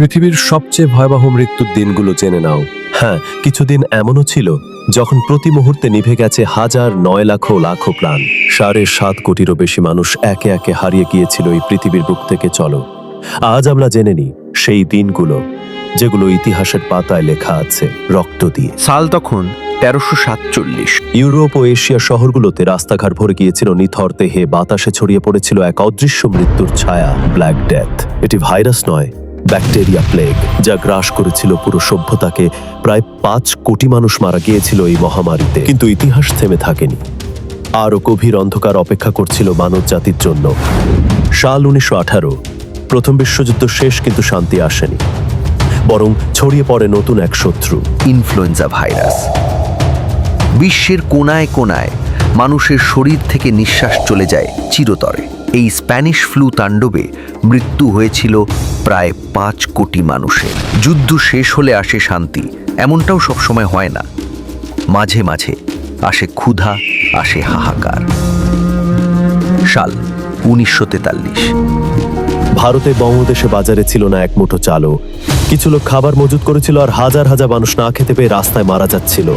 পৃথিবীর সবচেয়ে ভয়াবহ মৃত্যুর দিনগুলো জেনে নাও। হ্যাঁ কিছুদিন এমনও ছিল যখন প্রতি মুহূর্তে নিভে গেছে হাজার নয় লাখো লাখো প্রাণ। সাড়ে সাত কোটিরও বেশি মানুষ একে একে হারিয়ে গিয়েছিল এই পৃথিবীর বুক থেকে চলো। আজ আমরা জেনে নিই সেই দিনগুলো যেগুলো ইতিহাসের পাতায় লেখা আছে রক্ত দিয়ে। সাল তখন তেরোশো সাতচল্লিশ। ইউরোপ ও এশিয়া শহরগুলোতে রাস্তাঘাট ভরে গিয়েছিল নিথর দেহে বাতাসে ছড়িয়ে পড়েছিল এক অদৃশ্য মৃত্যুর ছায়া ব্ল্যাক ডেথ এটি ভাইরাস নয় ব্যাকটেরিয়া প্লেগ, যা গ্রাস করেছিল পুরো সভ্যতাকে। প্রায় পাঁচ কোটি মানুষ মারা গিয়েছিল এই মহামারীতে। কিন্তু ইতিহাস থেমে থাকেনি। আরও গভীর অন্ধকার অপেক্ষা করছিল মানব জাতির জন্য। সাল উনিশশো আঠারো, প্রথম বিশ্বযুদ্ধ শেষ কিন্তু শান্তি আসেনি। বরং ছড়িয়ে পড়ে নতুন এক শত্রু, ইনফ্লুয়েঞ্জা ভাইরাস। বিশ্বের কোনায় কোনায় মানুষের শরীর থেকে নিঃশ্বাস চলে যায় চিরতরে। এই স্প্যানিশ ফ্লু তাণ্ডবে মৃত্যু হয়েছিল প্রায় পাঁচ কোটি মানুষের। যুদ্ধ শেষ হলে আসে শান্তি, এমনটাও সবসময় হয় না। মাঝে মাঝে আসে ক্ষুধা, আসে হাহাকার। সাল উনিশশো তেতাল্লিশ। ভারতে বঙ্গদেশে বাজারে ছিল না এক মুঠো চালও। কিছু লোক খাবার মজুত করেছিল আর হাজার হাজার মানুষ না খেতে পেয়ে রাস্তায় মারা যাচ্ছিল।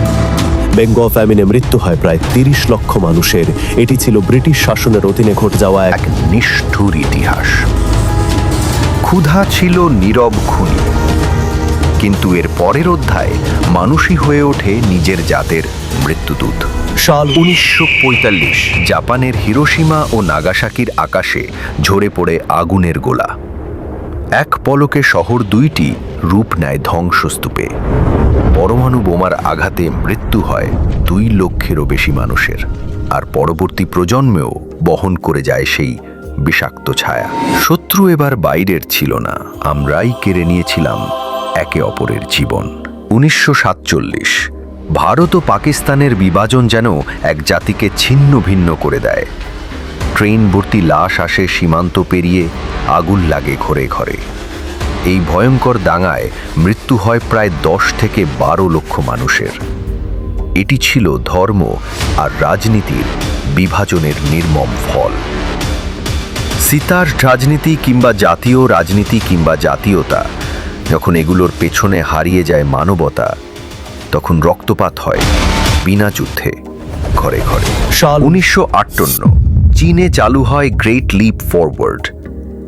বেঙ্গ ফ্যামিনে মৃত্যু হয় প্রায় তিরিশ লক্ষ মানুষের। এটি ছিল ব্রিটিশ শাসনের অধীনে ঘটে যাওয়া এক এক নিষ্ঠুর ইতিহাস। ক্ষুধা ছিল নীরব খুনি। কিন্তু এর পরের অধ্যায় মানুষই হয়ে ওঠে নিজের জাতের মৃত্যুদূত। সাল উনিশশো পঁয়তাল্লিশ জাপানের হিরোসীমা ও নাগাসাকির আকাশে ঝরে পড়ে আগুনের গোলা। এক পলকে শহর দুইটি রূপ নেয় ধ্বংসস্তূপে। পরমাণু বোমার আঘাতে মৃত্যু হয় দুই লক্ষেরও বেশি মানুষের। আর পরবর্তী প্রজন্মেও বহন করে যায় সেই বিষাক্ত ছায়া। শত্রু এবার বাইরের ছিল না। আমরাই কেড়ে নিয়েছিলাম একে অপরের জীবন। উনিশশো সাতচল্লিশ। ভারত ও পাকিস্তানের বিভাজন যেন এক জাতিকে ছিন্ন ভিন্ন করে দেয়। ট্রেন ভর্তি লাশ আসে সীমান্ত পেরিয়ে আগুন লাগে ঘরে ঘরে। এই ভয়ঙ্কর দাঙ্গায় মৃত্যু হয় প্রায় দশ থেকে বারো লক্ষ মানুষের। এটি ছিল ধর্ম আর রাজনীতির বিভাজনের নির্মম ফল। সীতার রাজনীতি কিংবা জাতীয় রাজনীতি কিংবা জাতীয়তা যখন এগুলোর পেছনে হারিয়ে যায় মানবতা তখন রক্তপাত হয় বিনা যুদ্ধে ঘরে ঘরে। সাল উনিশশো আটান্ন চীনে চালু হয় গ্রেট লিপ ফরওয়ার্ড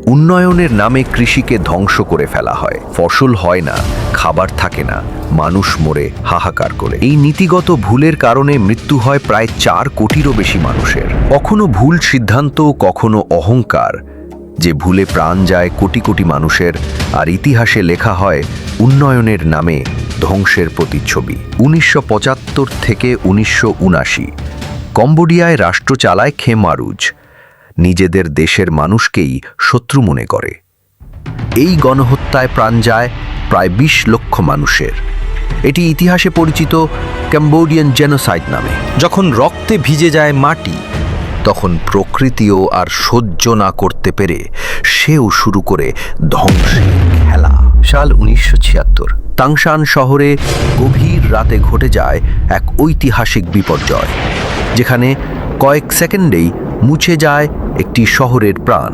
উন্নয়নের নামে কৃষিকে ধ্বংস করে ফেলা হয়। ফসল হয় না, খাবার থাকে না, মানুষ মরে হাহাকার করে। এই নীতিগত ভুলের কারণে মৃত্যু হয় প্রায় চার কোটিরও বেশি মানুষের। কখনো ভুল সিদ্ধান্ত, কখনো অহংকার। যে ভুলে প্রাণ যায় কোটি কোটি মানুষের, আর ইতিহাসে লেখা হয়, উন্নয়নের নামে ধ্বংসের প্রতিচ্ছবি। উনিশশো পঁচাত্তর থেকে উনিশশো উনাশি। কম্বোডিয়ায় রাষ্ট্র চালায় খেমারুজ। নিজেদের দেশের মানুষকেই শত্রু মনে করে। এই গণহত্যায় প্রাণ যায় প্রায় বিশ লক্ষ মানুষের। এটি ইতিহাসে পরিচিত ক্যাম্বোডিয়ান জেনোসাইড নামে। যখন রক্তে ভিজে যায় মাটি, তখন প্রকৃতিও আর সহ্য না করতে পেরে সেও শুরু করে ধ্বংসের খেলা। সাল উনিশশো ছিয়াত্তর, তাংশান শহরে গভীর রাতে ঘটে যায় এক ঐতিহাসিক বিপর্যয়, যেখানে কয়েক সেকেন্ডেই মুছে যায় একটি শহরের প্রাণ,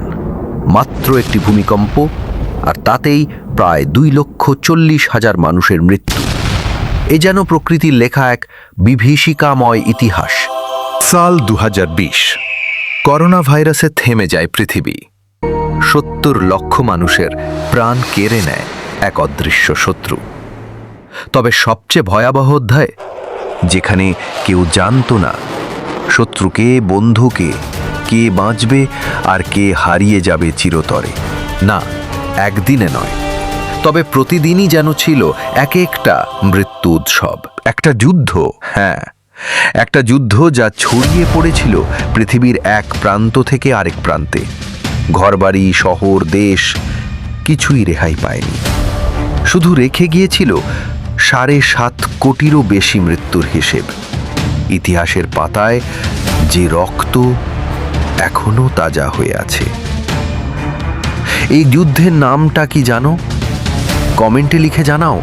মাত্র একটি ভূমিকম্প, আর তাতেই প্রায় দুই লক্ষ চল্লিশ হাজার মানুষের মৃত্যু। এ যেন প্রকৃতির লেখা এক বিভীষিকাময় ইতিহাস। সাল দু হাজার বিশ করোনা ভাইরাসে থেমে যায় পৃথিবী। সত্তর লক্ষ মানুষের প্রাণ কেড়ে নেয় এক অদৃশ্য শত্রু। তবে সবচেয়ে ভয়াবহ অধ্যায়, যেখানে কেউ জানতো না শত্রুকে, বন্ধুকে কে বাঁচবে আর কে হারিয়ে যাবে চিরতরে। না, একদিনে নয়। তবে প্রতিদিনই যেন ছিল এক একটা মৃত্যু উৎসব। একটা যুদ্ধ হ্যাঁ। একটা যুদ্ধ যা ছড়িয়ে পড়েছিল পৃথিবীর এক প্রান্ত থেকে আরেক প্রান্তে। ঘরবাড়ি, শহর, দেশ কিছুই রেহাই পায়নি। শুধু রেখে গিয়েছিল সাড়ে সাত কোটিরও বেশি মৃত্যুর হিসেব। ইতিহাসের পাতায় যে রক্ত এখনও তাজা হয়ে আছে। এই যুদ্ধের নামটা কি জানো? কমেন্টে লিখে জানাও।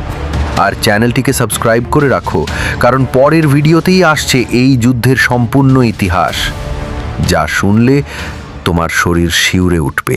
আর চ্যানেলটিকে সাবস্ক্রাইব করে রাখো, কারণ পরের ভিডিওতেই আসছে এই যুদ্ধের সম্পূর্ণ ইতিহাস, যা শুনলে তোমার শরীর শিউরে উঠবে।